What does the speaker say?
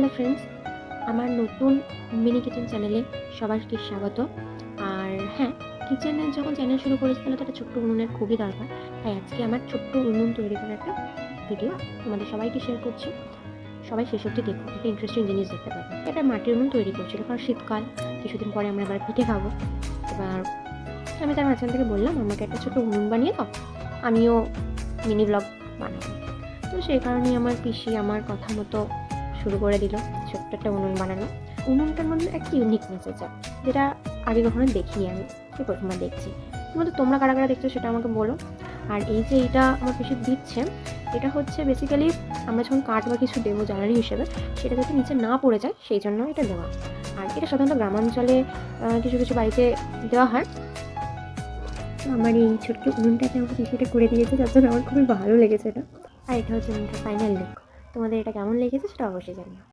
Hello friends আমার নতুন mini kitchen চ্যানেলে সবাইকে স্বাগত। আর হ্যাঁ কিচেনে যখন চ্যানেল শুরু করেছি, তাহলে তো একটা ছোট্ট উনুনের খুবই দরকার। তাই আজকে আমার ছোট্ট উনুন তৈরি করার একটা ভিডিও তোমাদের সবাইকে শেয়ার করছি। সবাই শেষ অবধি দেখো, একটা ইন্টারেস্টিং জিনিস দেখতে পাবে। এটা মাটির উনুন তৈরি করছিল, কারণ শীতকাল, কিছুদিন পরে আমরা আবার পিঠে খাব। এবার আমি তার মাঝখান থেকে বললাম, আমাকে একটা ছোটো উনুন বানিয়ে দাও, আমিও মিনি ব্লগ বানাবো। তো সেই কারণেই আমার পিসি আমার কথা মতো শুরু করে দিল, ছোট্ট একটা উনুন বানানো। উনুনটার মধ্যে একটা ইউনিকনেস আছে যেটা আগে কখনো দেখিনি আমি, এই প্রথমবার দেখছি। তোমাদের তোমরা কারা কারা দেখছ সেটা আমাকে বলো। আর এই যে এটা আমার পিসি দিচ্ছে, এটা হচ্ছে বেসিক্যালি আমরা যখন কাঠ বা কিছু দেবো জ্বালানি হিসেবে, সেটা যাতে নিচে না পড়ে যায়, সেই জন্য এটা দেওয়া। আর এটা সাধারণত গ্রামাঞ্চলে কিছু কিছু বাড়িতে দেওয়া হয়। আমার এই ছোট্ট উনুনটাতে আমাকে পিসিটা করে দিয়েছে, যার জন্য আমার খুবই ভালো লেগেছে এটা। আর এটা হচ্ছে ফাইনাল লুক তোমাদের এটা কেমন লেগেছে সেটা অবশ্যই জানিও।